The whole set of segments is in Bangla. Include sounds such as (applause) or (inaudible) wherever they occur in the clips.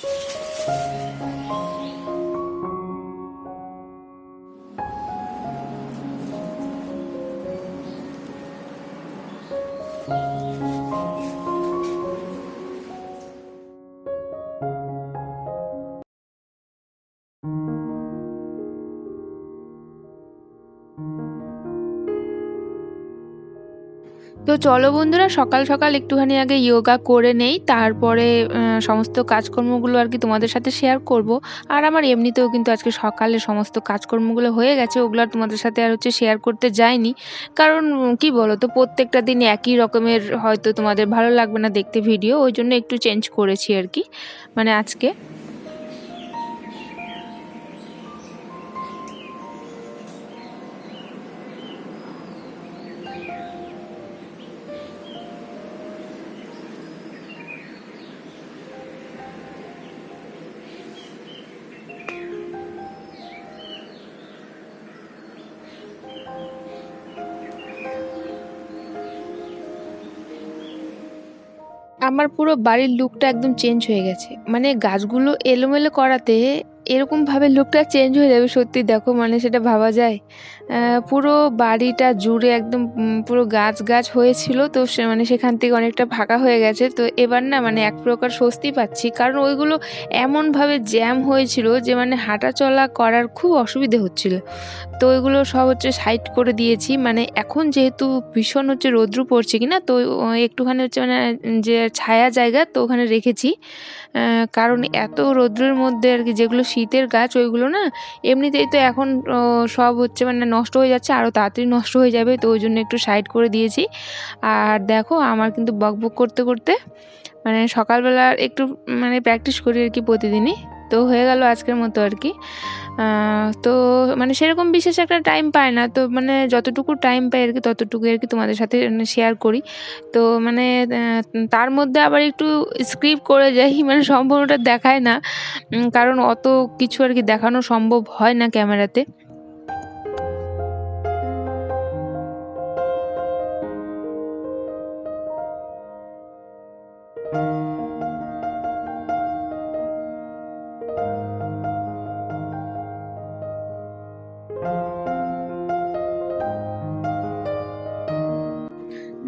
Thank you তো চলো বন্ধুরা, সকাল সকাল একটুখানি আগে ইয়োগা করে নেই, তারপরে সমস্ত কাজকর্মগুলো আর কি তোমাদের সাথে শেয়ার করব। আর আমার এমনিতেও কিন্তু আজকে সকালে সমস্ত কাজকর্মগুলো হয়ে গেছে, ওগুলো আর তোমাদের সাথে আর হচ্ছে শেয়ার করতে যাইনি। কারণ কি বলো তো প্রত্যেকটা দিন একই রকমের হয়তো তোমাদের ভালো লাগবে না দেখতে ভিডিও ওই জন্য একটু চেঞ্জ করেছি আর কি মানে আজকে। আমার পুরো বাড়ির লুকটা একদম চেঞ্জ হয়ে গেছে। মানে গাছগুলো এলোমেলো করাতে এরকমভাবে লুকটা চেঞ্জ হয়ে যাবে, সত্যি দেখো মানে সেটা ভাবা যায়। পুরো বাড়িটা জুড়ে একদম পুরো গাছ গাছ হয়েছিল, তো সে মানে সেখান থেকে অনেকটা ফাঁকা হয়ে গেছে। তো এবার না মানে এক প্রকার স্বস্তি পাচ্ছি, কারণ ওইগুলো এমনভাবে জ্যাম হয়েছিল যে মানে হাঁটা চলা করার খুব অসুবিধে হচ্ছিল। তো ওইগুলো সব হচ্ছে সাইড করে দিয়েছি মানে এখন যেহেতু ভীষণ হচ্ছে রৌদ্র পড়ছে কি না তো একটুখানি হচ্ছে মানে যে ছায়া জায়গা, তো ওখানে রেখেছি। কারণ এত রৌদ্রের মধ্যে আর কি যেগুলো শীতের গাছ, ওইগুলো না এমনিতেই তো এখন সব হচ্ছে মানে নষ্ট হয়ে যাচ্ছে আরও তাড়াতাড়ি নষ্ট হয়ে যাবে, তো ওই জন্য একটু সাইড করে দিয়েছি। আর দেখো আমার কিন্তু বকবক করতে করতে মানে সকালবেলা একটু মানে প্র্যাকটিস করি আর কি প্রতিদিনই। তো হয়ে গেল আজকের মতো আর কি। তো মানে সেরকম বিশেষ একটা টাইম পায় না। তো মানে যতটুকু টাইম পাই আর কি ততটুকু আর কি তোমাদের সাথে শেয়ার করি। তো মানে তার মধ্যে আবার একটু স্ক্রিপ্ট করে যাই (laughs) মানে সম্পূর্ণটা দেখায় না। কারণ অত কিছু আর কি দেখানো সম্ভব হয় না ক্যামেরাতে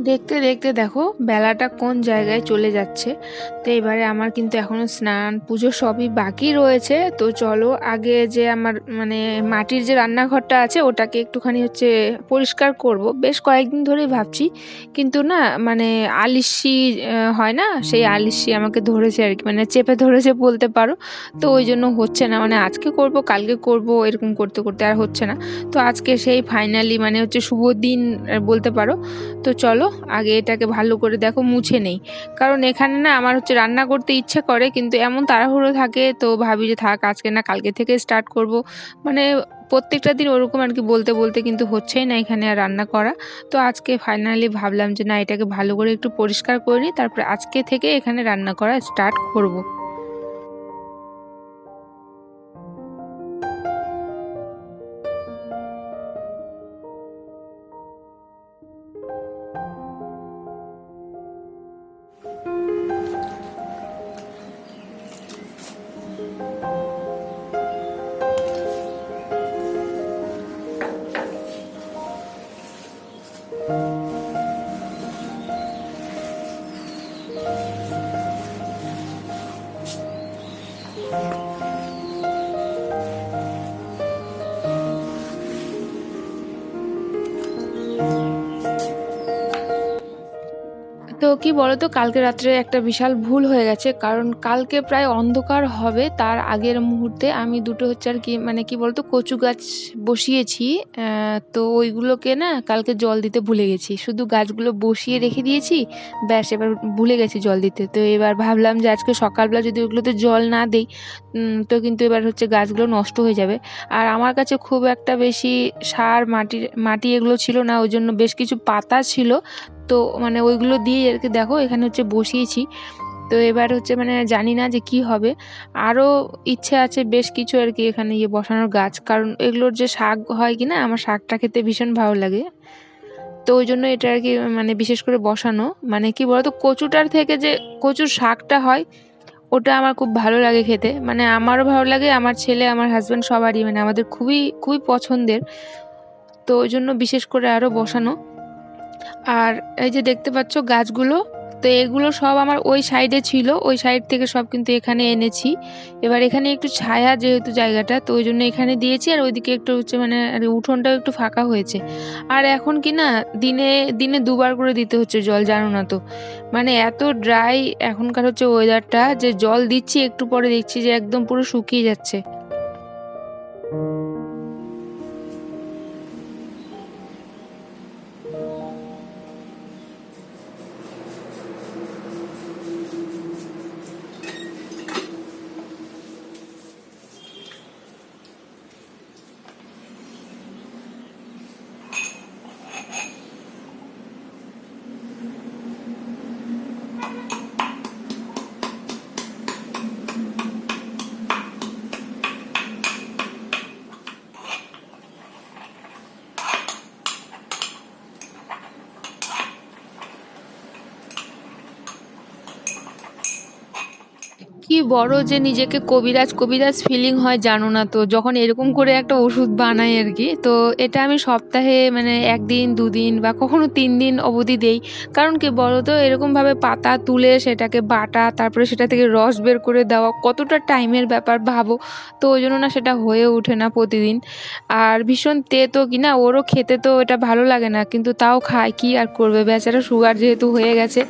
দেখতে দেখতে দেখো বেলাটা কোন জায়গায় চলে যাচ্ছে। তো এবারে আমার কিন্তু এখনও স্নান পুজো সবই বাকি রয়েছে। তো চলো আগে যে আমার মানে মাটির যে রান্নাঘরটা আছে ওটাকে একটুখানি হচ্ছে পরিষ্কার করব। বেশ কয়েকদিন ধরেই ভাবছি কিন্তু না মানে আহ, হয় না? সেই আলিশি আমাকে ধরেছে আর কি মানে চেপে ধরেছে বলতে পারো। তো ওই জন্য হচ্ছে না মানে আজকে করব কালকে করব এরকম করতে করতে আর হচ্ছে না। তো আজকে সেই ফাইনালি মানে হচ্ছে শুভ দিন বলতে পারো। তো চলো আগে এটাকে ভালো করে দেখো, মুছে নেই। কারণ এখানে না আমার হচ্ছে রান্না করতে ইচ্ছে করে, কিন্তু এমন তাড়াহুড়ো থাকে, তো ভাবি যে থাক, আজকে না কালকে থেকে স্টার্ট করব। মানে প্রত্যেকটা দিন ওরকম আর কি বলতে বলতে কিন্তু হচ্ছেই না এখানে আর রান্না করা। তো আজকে ফাইনালি ভাবলাম যে না, এটাকে ভালো করে একটু পরিষ্কার করে নিই, তারপরে আজকে থেকে এখানে রান্না করা স্টার্ট করব। Thank you. কি বলতো, কালকে রাত্রে একটা বিশাল ভুল হয়ে গেছে। কারণ কালকে প্রায় অন্ধকার হবে, তার আগের মুহূর্তে আমি দুটো হচ্ছে আর কি মানে কি বলতো, কচু গাছ বসিয়েছি তো ওইগুলোকে না কালকে জল দিতে ভুলে গেছি। শুধু গাছগুলো বসিয়ে রেখে দিয়েছি, ব্যাস, এবার ভুলে গেছি জল দিতে। তো এবার ভাবলাম যে আজকে সকালবেলা যদি ওগুলোতে জল না দিই তো কিন্তু এবার হচ্ছে গাছগুলো নষ্ট হয়ে যাবে। আর আমার কাছে খুব একটা বেশি সার, মাটির, মাটি এগুলো ছিল না, ওই জন্য বেশ কিছু পাতা ছিল। তো মানে ওইগুলো দিয়ে আর কি দেখো, এখানে হচ্ছে বসিয়েছি। তো এবার হচ্ছে মানে জানি না যে কি হবে। আরও ইচ্ছে আছে বেশ কিছু আর কি এখানে ইয়ে বসানোর গাছ, কারণ এগুলোর যে শাক হয় কি না, আমার শাকটা খেতে ভীষণ ভালো লাগে। তো ওই জন্য এটা আর কি মানে বিশেষ করে বসানো। মানে কি বলতো, কচুটার থেকে যে কচুর শাকটা হয়, ওটা আমার খুব ভালো লাগে খেতে। মানে আমারও ভালো লাগে, আমার ছেলে, আমার হাজব্যান্ড সবারই। মানে আমাদের খুবই খুবই পছন্দের। তো ওই জন্য বিশেষ করে আরও বসানো। আর এই যে দেখতে পাচ্ছ গাছগুলো, তো এগুলো সব আমার ওই সাইডে ছিল, ওই সাইড থেকে সব কিন্তু এখানে এনেছি। এবার এখানে একটু ছায়া যেহেতু জায়গাটা, তো ওই জন্য এখানে দিয়েছি, আর ওইদিকে একটু হচ্ছে মানে উঠোনটাও একটু ফাঁকা হয়েছে। আর এখন কি না, দিনে দিনে দুবার করে দিতে হচ্ছে জল, জানো না তো। মানে এত ড্রাই এখনকার হচ্ছে ওয়েদারটা যে জল দিচ্ছি, একটু পরে দেখছি যে একদম পুরো শুকিয়ে যাচ্ছে। কি বড় যে নিজেকে কবিরাজ কবিরাজ ফিলিং হয় জানো না তো। যখন এরকম করে একটা ওষুধ বানাই আর কি, তো এটা আমি সপ্তাহে মানে একদিন, দুদিন বা কখনো তিন দিন অবধি দেই। কারণ কি বলো তো এরকমভাবে পাতা তুলে সেটাকে বাটা, তারপরে সেটা থেকে রস বের করে দেওয়া, কতটা টাইমের ব্যাপার ভাবো। তো ওই জন্য না সেটা হয়ে ওঠে না প্রতিদিন। আর ভীষণ তেতো কি না, ওরও খেতে তো এটা ভালো লাগে না, কিন্তু তাও খায়, কি আর করবে? বেচারা সুগার যেহেতু হয়ে গেছে।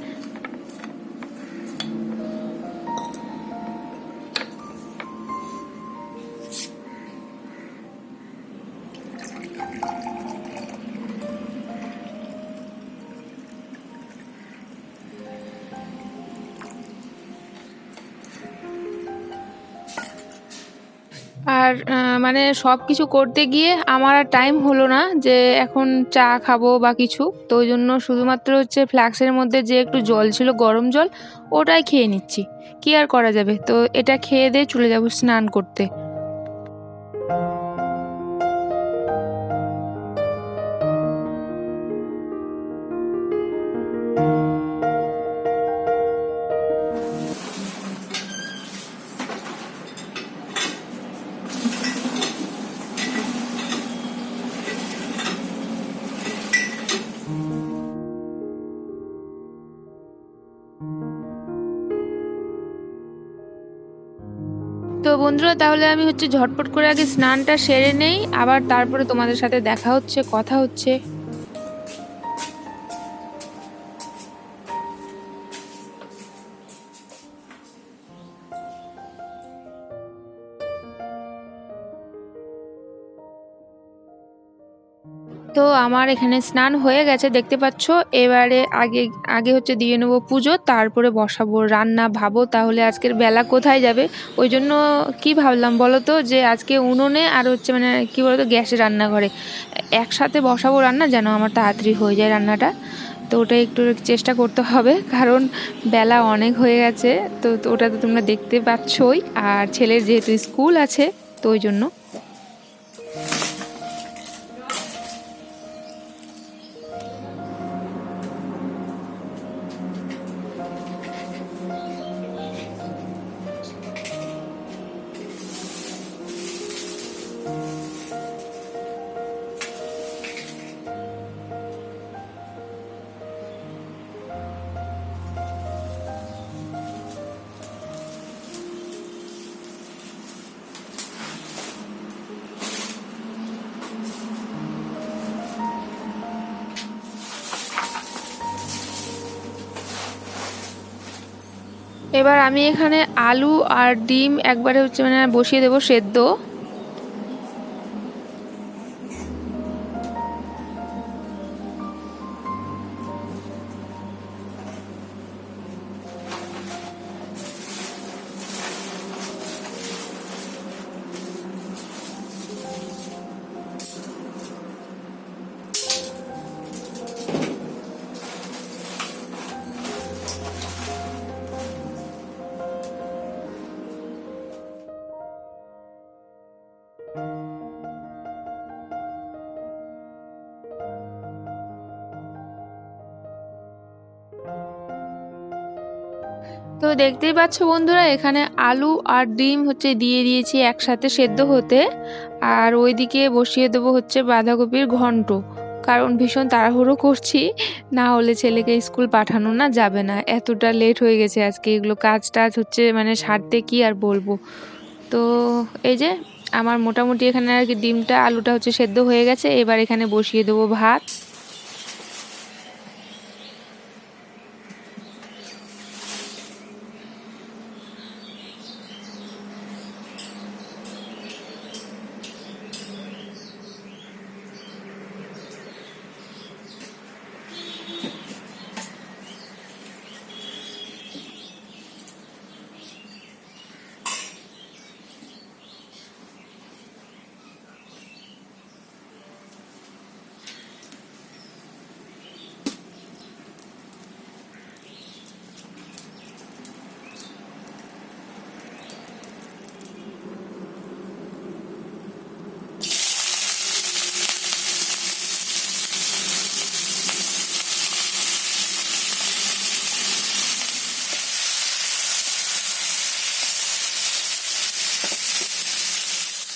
আর মানে সব কিছু করতে গিয়ে আমার আর টাইম হলো না যে এখন চা খাব বা কিছু। তো ওই জন্য শুধুমাত্র হচ্ছে ফ্লাক্সের মধ্যে যে একটু জল ছিল, গরম জল, ওটাই খেয়ে নিচ্ছি। কি আর করা যাবে? তো এটা খেয়ে দিয়ে চলে যাব স্নান করতে। তো বন্ধুরা, তাহলে আমি হচ্ছে ঝটপট করে আগে স্নানটা সেরে নেই। আবার তারপরে তোমাদের সাথে দেখা হচ্ছে, কথা হচ্ছে। তো আমার এখানে স্নান হয়ে গেছে, দেখতে পাচ্ছ? এবারে আগে আগে হচ্ছে দিয়ে নেব পুজো, তারপরে বসাবো, রান্না ভাবো, তাহলে আজকের বেলা কোথায় যাবে? ওই জন্য কী ভাবলাম বলো তো, যে আজকে উনুনে আর হচ্ছে মানে কি বলতো গ্যাসে রান্না করে একসাথে বসাবো রান্না যেন আমার তাড়াতাড়ি হয়ে যায় রান্নাটা। তো ওটা একটু চেষ্টা করতে হবে, কারণ বেলা অনেক হয়ে গেছে, তো তো ওটা তো তোমরা দেখতে পাচ্ছই। আর ছেলের যেহেতু স্কুল আছে, তো ওই জন্য। এবার আমি এখানে আলু আর ডিম একবারে হচ্ছে মানে বসিয়ে দেবো সেদ্ধ। তো দেখতেই পাচ্ছ বন্ধুরা, এখানে আলু আর ডিম হচ্ছে দিয়ে দিয়েছি একসাথে সেদ্ধ হতে। আর ওইদিকে বসিয়ে দেবো হচ্ছে বাঁধাকপির ঘন্ট, কারণ ভীষণ তাড়াহুড়ো করছি। না হলে ছেলেকে স্কুল পাঠানো না যাবে না, এতটা লেট হয়ে গেছে আজকে, এগুলো কাজ টাজ হচ্ছে মানে সারতে কি আর বলব। তো এই যে আমার মোটামুটি এখানে আর কি ডিমটা, আলুটা হচ্ছে সেদ্ধ হয়ে গেছে, এবার এখানে বসিয়ে দেবো ভাত।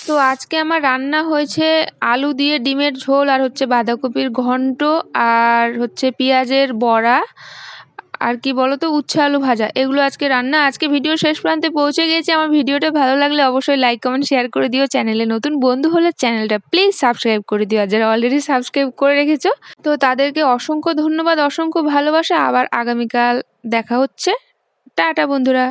তো আজকে আমার রান্না হয়েছে আলু দিয়ে ডিমের ঝোল আর হচ্ছে বাঁধাকপির ঘন্ট আর হচ্ছে পেঁয়াজের বড়া। আর কি বলো তো উচ্ছে আলু ভাজা। এগুলো আজকে রান্না। আজকে ভিডিও শেষ প্রান্তে পৌঁছে গেছে। আমার ভিডিওটা ভালো লাগলে অবশ্যই লাইক কমেন্ট শেয়ার করে দিও। চ্যানেলে নতুন বন্ধু হলে চ্যানেলটা প্লিজ সাবস্ক্রাইব করে দিও। যারা অলরেডি সাবস্ক্রাইব করে রেখেছো, তো তাদেরকে অসংখ্য ধন্যবাদ, অসংখ্য ভালোবাসা। আবার আগামীকাল দেখা হচ্ছে। টাটা, বন্ধুরা।